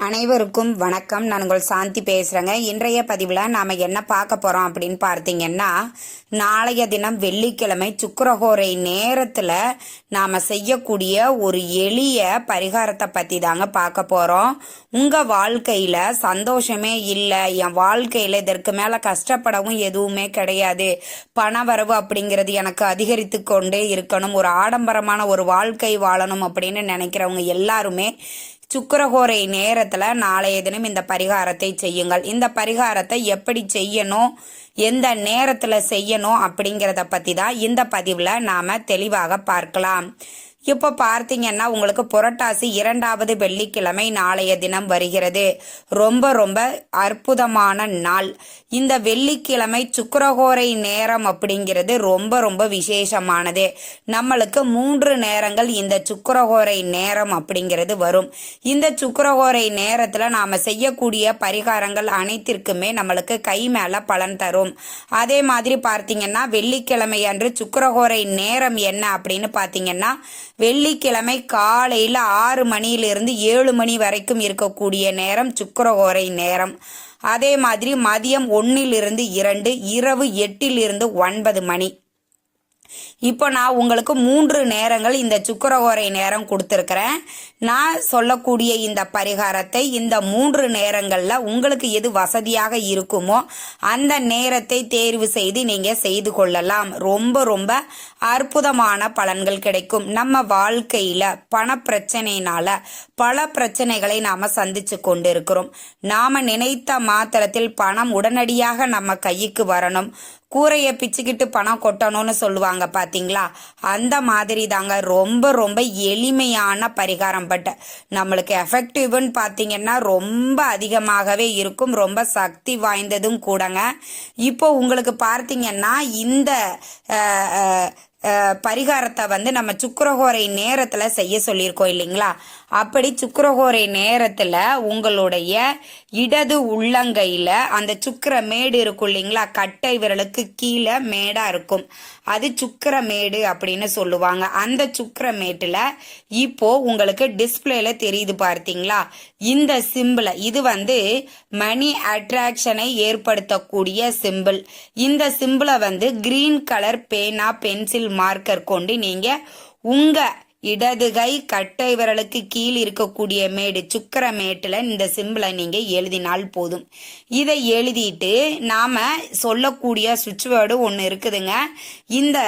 அனைவருக்கும் வணக்கம். நான் உங்கள் சாந்தி பேசுகிறேங்க இன்றைய பதிவில் நாம் என்ன பார்க்க போகிறோம் அப்படின்னு பார்த்தீங்கன்னா நாளைய தினம் வெள்ளிக்கிழமை சுக்கரஹோரை நேரத்தில் நாம் செய்யக்கூடிய ஒரு எளிய பரிகாரத்தை பற்றி தாங்க பார்க்க போகிறோம் உங்கள் வாழ்க்கையில் சந்தோஷமே இல்லை. என் வாழ்க்கையில் இதற்கு மேலே கஷ்டப்படவும் எதுவுமே கிடையாது. பண வரவு அப்படிங்கிறது எனக்கு அதிகரித்து கொண்டே இருக்கணும். ஒரு ஆடம்பரமான ஒரு வாழ்க்கை வாழணும் அப்படின்னு நினைக்கிறவங்க எல்லாருமே சுக்கரகோரை நேரத்தில் நாளைய தினம் இந்த பரிகாரத்தை செய்யுங்கள். இந்த பரிகாரத்தை எப்படி செய்யணும் எந்த நேரத்தில் செய்யணும் அப்படிங்கிறத பற்றி தான் இந்த பதிவில் நாம் தெளிவாக பார்க்கலாம். இப்போ பார்த்தீங்கன்னா உங்களுக்கு புரட்டாசி இரண்டாவது வெள்ளிக்கிழமை நாளைய தினம் வருகிறது. ரொம்ப ரொம்ப அற்புதமான நாள். இந்த வெள்ளிக்கிழமை சுக்கரகோரை நேரம் அப்படிங்கிறது ரொம்ப ரொம்ப விசேஷமானது. நம்மளுக்கு மூன்று நேரங்கள் இந்த சுக்கரகோரை நேரம் அப்படிங்கிறது வரும். இந்த சுக்கரகோரை நேரத்தில் நாம் செய்யக்கூடிய பரிகாரங்கள் அனைத்திற்குமே நம்மளுக்கு கை மேலே பலன் தரும். அதே மாதிரி பார்த்தீங்கன்னா வெள்ளிக்கிழமை அன்று சுக்கரகோரை நேரம் என்ன அப்படின்னு பார்த்தீங்கன்னா வெள்ளிக்கிழமை காலையில் ஆறு மணியிலிருந்து ஏழு மணி வரைக்கும் இருக்கக்கூடிய நேரம் சுக்கரகோரை நேரம். அதே மாதிரி மதியம் ஒன்றிலிருந்து இரண்டு இரவு எட்டிலிருந்து ஒன்பது மணி. இப்போ நான் உங்களுக்கு மூன்று நேரங்கள் இந்த சுக்கரகோரை நேரம் கொடுத்துருக்குறேன். நான் சொல்லக்கூடிய இந்த பரிகாரத்தை இந்த மூன்று நேரங்களில் உங்களுக்கு எது வசதியாக இருக்குமோ அந்த நேரத்தை தேர்வு செய்து நீங்கள் செய்து கொள்ளலாம். ரொம்ப ரொம்ப அற்புதமான பலன்கள் கிடைக்கும். நம்ம வாழ்க்கையில் பண பிரச்சனையினால பல பிரச்சனைகளை நாம் சந்திச்சு கொண்டு இருக்கிறோம் நாம் நினைத்த மாத்திரத்தில் பணம் உடனடியாக நம்ம கைக்கு வரணும். கூரையை பிச்சுக்கிட்டு பணம் கொட்டணும்னு சொல்லுவாங்க பார்த்தீங்களா அந்த மாதிரி தாங்க ரொம்ப ரொம்ப எளிமையான பரிகாரம் பட் நம்மளுக்கு எஃபெக்டிவ்னு பார்த்தீங்கன்னா ரொம்ப அதிகமாகவே இருக்கும். ரொம்ப சக்தி வாய்ந்ததும் கூடங்க. இப்போ உங்களுக்கு பார்த்தீங்கன்னா இந்த பரிகாரத்தை வந்து நம்ம சுக்கரகோரை நேரத்தில் செய்ய சொல்லியிருக்கோம் இல்லைங்களா? அப்படி சுக்கரகோரை நேரத்தில் உங்களுடைய இடது உள்ளங்கையில் அந்த சுக்கர மேடு இருக்கும் இல்லைங்களா? கட்டை விரலுக்கு கீழே மேடாக இருக்கும். அது சுக்கர மேடு அப்படின்னு சொல்லுவாங்க. அந்த சுக்கர மேட்டில் இப்போ உங்களுக்கு டிஸ்பிளேல தெரியுது பார்த்தீங்களா? இந்த சிம்பிளை இது வந்து மணி அட்ராக்ஷனை ஏற்படுத்தக்கூடிய சிம்பிள் இந்த சிம்பிளை வந்து கிரீன் கலர் பேனா பென்சில் மார்க்கர் கொண்டு நீங்கள் உங்கள் இடது கை கட்டை விரலுக்கு கீழ் இருக்கக்கூடிய மேடு சுக்கர மேட்டில் இந்த சிம்பிளை நீங்கள் எழுதினால் போதும். இதை எழுதிட்டு நாம் சொல்லக்கூடிய சுவிட்ச் வேர்டு ஒன்று இருக்குதுங்க. இந்த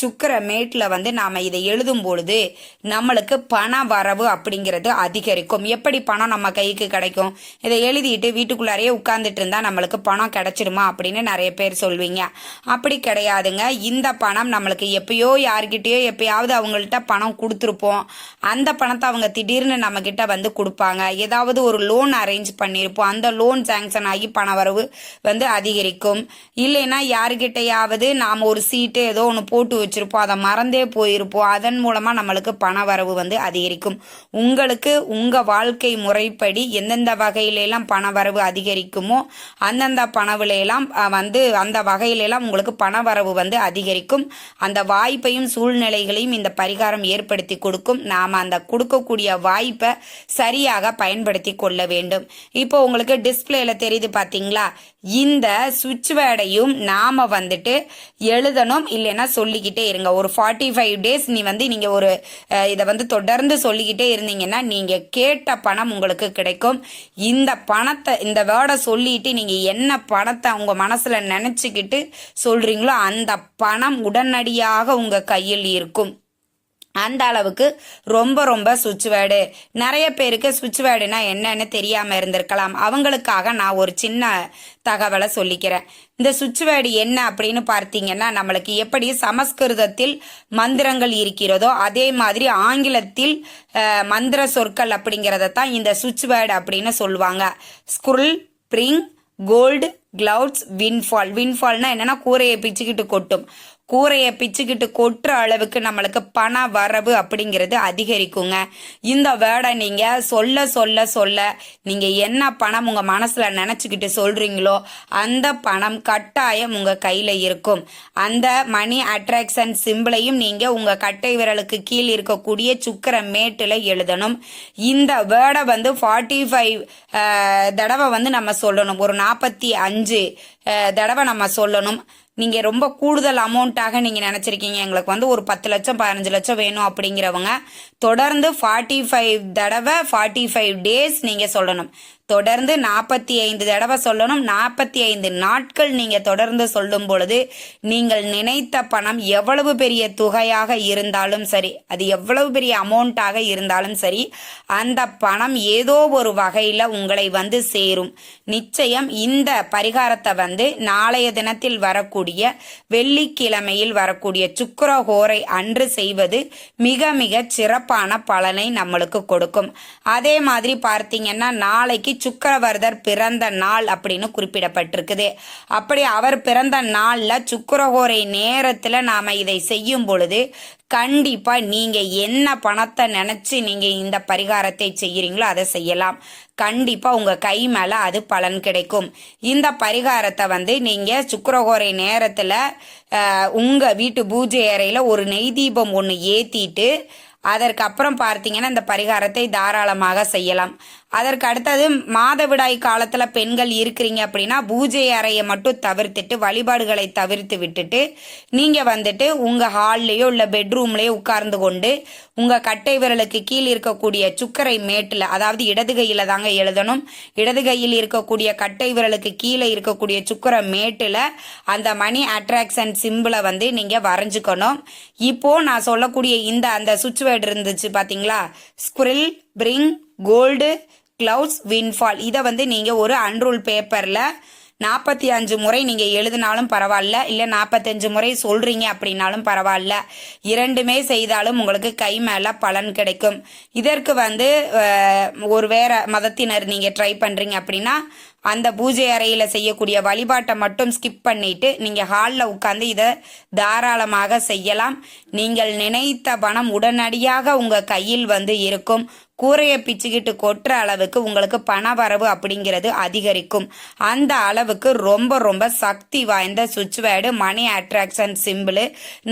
சுக்கர மேட்டில் வந்து நாம் இதை எழுதும் பொழுது நம்மளுக்கு பண வரவு அப்படிங்கிறது அதிகரிக்கும். எப்படி பணம் நம்ம கைக்கு கிடைக்கும்? இதை எழுதிட்டு வீட்டுக்குள்ளாரையே உட்கார்ந்துட்டு இருந்தால் நம்மளுக்கு பணம் கிடைச்சிடுமா அப்படின்னு நிறைய பேர் சொல்வீங்க. அப்படி கிடையாதுங்க. இந்த பணம் நம்மளுக்கு எப்பயோ யார்கிட்டயோ எப்பயாவது அவங்கள்ட்ட பணம் கொடுத்துருப்போம். அந்த பணத்தை அவங்க திடீர்னு நம்ம கிட்ட வந்து கொடுப்பாங்க. ஏதாவது ஒரு லோன் அரேஞ்ச் பண்ணியிருப்போம். அந்த லோன் சாங்ஷன் ஆகி பண வரவு வந்து அதிகரிக்கும். இல்லைன்னா யாருக்கிட்டையாவது நாம் ஒரு சீட்டு ஏதோ ஒன்று போட்டு வச்சிருப்போம். அதை மறந்தே போயிருப்போம். அதன் மூலமாக நம்மளுக்கு பண வரவு வந்து அதிகரிக்கும். உங்களுக்கு உங்கள் வாழ்க்கை முறைப்படி எந்தெந்த வகையிலெல்லாம் பண வரவு அதிகரிக்குமோ அந்தந்த பணவிலையெல்லாம் வந்து அந்த வகையிலெல்லாம் உங்களுக்கு பண வரவு வந்து அதிகரிக்கும். அந்த வாய்ப்பையும் சூழ்நிலைகளையும் இந்த பரிகாரம் ஏற்படுத்தி கொடுக்கும். நாம் அந்த கொடுக்கக்கூடிய வாய்ப்பை சரியாக பயன்படுத்தி கொள்ள வேண்டும். இப்போ உங்களுக்கு டிஸ்பிளேல தெரியுது பார்த்தீங்களா இந்த சுவிட்ச் வேர்டையும் நாம் வந்துட்டு எழுதணும் இல்லைன்னா சொல்லிக்கிட்டே இருங்க. ஒரு ஃபார்ட்டி ஃபைவ் டேஸ் நீ வந்து நீங்கள் ஒரு இதை வந்து தொடர்ந்து சொல்லிக்கிட்டே இருந்தீங்கன்னா நீங்கள் கேட்ட பணம் உங்களுக்கு கிடைக்கும். இந்த பணத்தை இந்த வேர்டை சொல்லிட்டு நீங்கள் என்ன பணத்தை உங்கள் மனசில் நினச்சிக்கிட்டு சொல்கிறீங்களோ அந்த பணம் உடனடியாக உங்கள் கையில் இருக்கும். அந்த அளவுக்கு ரொம்ப ரொம்ப சுவிட்ச் வேர்டு நிறைய பேருக்கு சுவிட்ச் வேர்டுனா என்னன்னு தெரியாமல் இருந்திருக்கலாம். அவங்களுக்காக நான் ஒரு சின்ன தகவலை சொல்லிக்கிறேன். இந்த சுவிட்ச் வேர்டு என்ன அப்படின்னு பார்த்தீங்கன்னா நம்மளுக்கு எப்படி சமஸ்கிருதத்தில் மந்திரங்கள் இருக்கிறதோ அதே மாதிரி ஆங்கிலத்தில் மந்திர சொற்கள் அப்படிங்கிறத தான் இந்த சுவிட்ச் வேர்டு அப்படின்னு சொல்லுவாங்க. Squirrel bring gold clouds windfall வின்ஃபால்னா என்னன்னா கூரையை பிச்சுக்கிட்டு கொட்டும். கூரையை பிச்சுக்கிட்டு கொட்டுற அளவுக்கு நம்மளுக்கு பண வரவு அப்படிங்கிறது அதிகரிக்குங்க. இந்த வேர்டை நீங்கள் சொல்ல சொல்ல சொல்ல நீங்கள் என்ன பணம் உங்கள் மனசில் நினச்சிக்கிட்டு சொல்கிறீங்களோ அந்த பணம் கட்டாயம் உங்கள் கையில் இருக்கும். அந்த மணி அட்ராக்ஷன் சிம்பிளையும் நீங்கள் உங்கள் கட்டை விரலுக்கு கீழ் இருக்கக்கூடிய சுக்கர மேட்டில் எழுதணும். இந்த வேர்டை வந்து ஃபார்ட்டி ஃபைவ் தடவை வந்து நம்ம சொல்லணும். ஒரு நாற்பத்தி அஞ்சு தடவை நம்ம சொல்லணும். நீங்கள் ரொம்ப கூடுதல் அமௌண்ட்டாக நீங்கள் நினச்சிருக்கீங்க. எங்களுக்கு வந்து ஒரு பத்து லட்சம் பதினஞ்சு லட்சம் வேணும் அப்படிங்கிறவங்க தொடர்ந்து ஃபார்ட்டி ஃபைவ் தடவை ஃபார்ட்டி ஃபைவ் டேஸ் நீங்கள் சொல்லணும். தொடர்ந்து நாற்பத்தி ஐந்து தடவை சொல்லணும். நாற்பத்தி ஐந்து நாட்கள் நீங்கள் தொடர்ந்து சொல்லும் பொழுது நீங்கள் நினைத்த பணம் எவ்வளவு பெரிய தொகையாக இருந்தாலும் சரி அது எவ்வளவு பெரிய அமௌண்ட்டாக இருந்தாலும் சரி அந்த பணம் ஏதோ ஒரு வகையில் உங்களை வந்து சேரும். நிச்சயம் இந்த பரிகாரத்தை வந்து நாளைய தினத்தில் வரக்கூடிய வெள்ளிக்கிழமையில் வரக்கூடிய சுக்கரஹோரை அன்று செய்வது மிக மிக சிறப்பான பலனை நம்மளுக்கு கொடுக்கும். அதே மாதிரி பார்த்தீங்கன்னா நாளைக்கு சுக்கரவர்தர் பிறந்த நாள் அப்படின்னு குறிப்பிடப்பட்டிருக்குது. அப்படி அவர் பிறந்த நாளில் சுக்கரகோரை நேரத்தில் நாம் இதை செய்யும் பொழுது கண்டிப்பாக நீங்கள் என்ன பணத்தை நினச்சி நீங்கள் இந்த பரிகாரத்தை செய்கிறீங்களோ அதை செய்யலாம். கண்டிப்பாக உங்கள் கை மேலே அது பலன் கிடைக்கும். இந்த பரிகாரத்தை வந்து நீங்கள் சுக்கரகோரை நேரத்தில் உங்கள் வீட்டு பூஜை அறையில் ஒரு நெய் தீபம் ஒன்று ஏற்றிட்டு அதற்கு அப்புறம் பார்த்தீங்கன்னா இந்த பரிகாரத்தை தாராளமாக செய்யலாம். அதற்கு அடுத்தது மாதவிடாய் காலத்தில் பெண்கள் இருக்கிறீங்க அப்படின்னா பூஜை அறையை மட்டும் தவிர்த்துட்டு வழிபாடுகளை தவிர்த்து விட்டுட்டு நீங்கள் வந்துட்டு உங்கள் ஹால்லையோ இல்லை பெட்ரூம்லேயோ உட்கார்ந்து கொண்டு உங்கள் கட்டை விரலுக்கு கீழ் இருக்கக்கூடிய சுக்கரை மேட்டில் அதாவது இடது கையில் தாங்க எழுதணும் இடது கையில் இருக்கக்கூடிய கட்டை விரலுக்கு கீழே இருக்கக்கூடிய சுக்கரை மேட்டில் அந்த மணி அட்ராக்ஷன் சிம்பிளை வந்து நீங்கள் வரைஞ்சுக்கணும். இப்போது நான் சொல்லக்கூடிய இந்த அந்த சுவிட்ச் வேர்டு இருந்துச்சு பார்த்தீங்களா squirrel bring gold clouds windfall இதை வந்து நீங்கள் ஒரு அன்ரூல் பேப்பரில் நாற்பத்தி அஞ்சு முறை நீங்கள் எழுதினாலும் பரவாயில்ல இல்லை நாற்பத்தஞ்சு முறை சொல்கிறீங்க அப்படின்னாலும் பரவாயில்ல. இரண்டுமே செய்தாலும் உங்களுக்கு கை மேலே பலன் கிடைக்கும். இதற்கு வந்து ஒரு வேற மதத்தினர் நீங்கள் ட்ரை பண்ணுறீங்க அப்படின்னா அந்த பூஜை அறையில் செய்யக்கூடிய வழிபாட்டை மட்டும் ஸ்கிப் பண்ணிட்டு நீங்கள் ஹாலில் உட்காந்து இதை தாராளமாக செய்யலாம். நீங்கள் நினைத்த பணம் உடனடியாக உங்கள் கையில் வந்து இருக்கும். கூரையை பிச்சுக்கிட்டு கொட்டுற அளவுக்கு உங்களுக்கு பண வரவு அப்படிங்கிறது அதிகரிக்கும். அந்த அளவுக்கு ரொம்ப ரொம்ப சக்தி வாய்ந்த சுவிட்ச் வேர்டு மணி அட்ராக்ஷன் சிம்பிள்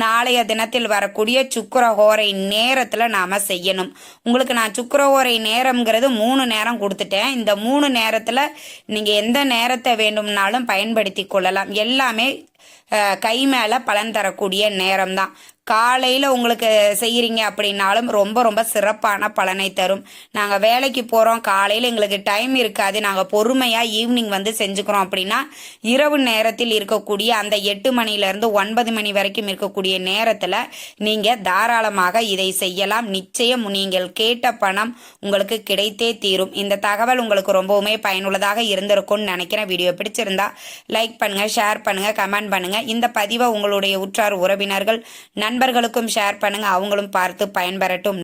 நாளைய தினத்தில் வரக்கூடிய சுக்கரஹோரை நேரத்தில் நாம் செய்யணும். உங்களுக்கு நான் சுக்கரஹோரை நேரம்ங்கிறது மூணு நேரம் கொடுத்துட்டேன். இந்த மூணு நேரத்தில் நீங்கள் எந்த நேரத்தை வேண்டும்னாலும் பயன்படுத்தி கொள்ளலாம். எல்லாமே கை மேலே பலன் தரக்கூடிய நேரம் தான் காலையில் உங்களுக்கு செய்கிறீங்க அப்படின்னாலும் ரொம்ப ரொம்ப சிறப்பான பலனை தரும். நாங்கள் வேலைக்கு போகிறோம் காலையில் எங்களுக்கு டைம் இருக்காது. நாங்கள் பொறுமையாக ஈவினிங் வந்து செஞ்சுக்கிறோம் அப்படின்னா இரவு நேரத்தில் இருக்கக்கூடிய அந்த எட்டு மணிலேருந்து ஒன்பது மணி வரைக்கும் இருக்கக்கூடிய நேரத்தில் நீங்கள் தாராளமாக இதை செய்யலாம். நிச்சயம் நீங்கள் கேட்ட பணம் உங்களுக்கு கிடைத்தே தீரும். இந்த தகவல் உங்களுக்கு ரொம்பவுமே பயனுள்ளதாக இருந்திருக்கும்னு நினைக்கிறேன். வீடியோ பிடிச்சிருந்தா லைக் பண்ணுங்கள் ஷேர் பண்ணுங்கள் கமெண்ட் பண்ணுங்கள் இந்த பதிவை உங்களுடைய உற்றார் உறவினர்கள் நண்பர்களுக்கும் ஷேர் பண்ணுங்கள் அவங்களும் பார்த்து பயன்பெறட்டும்.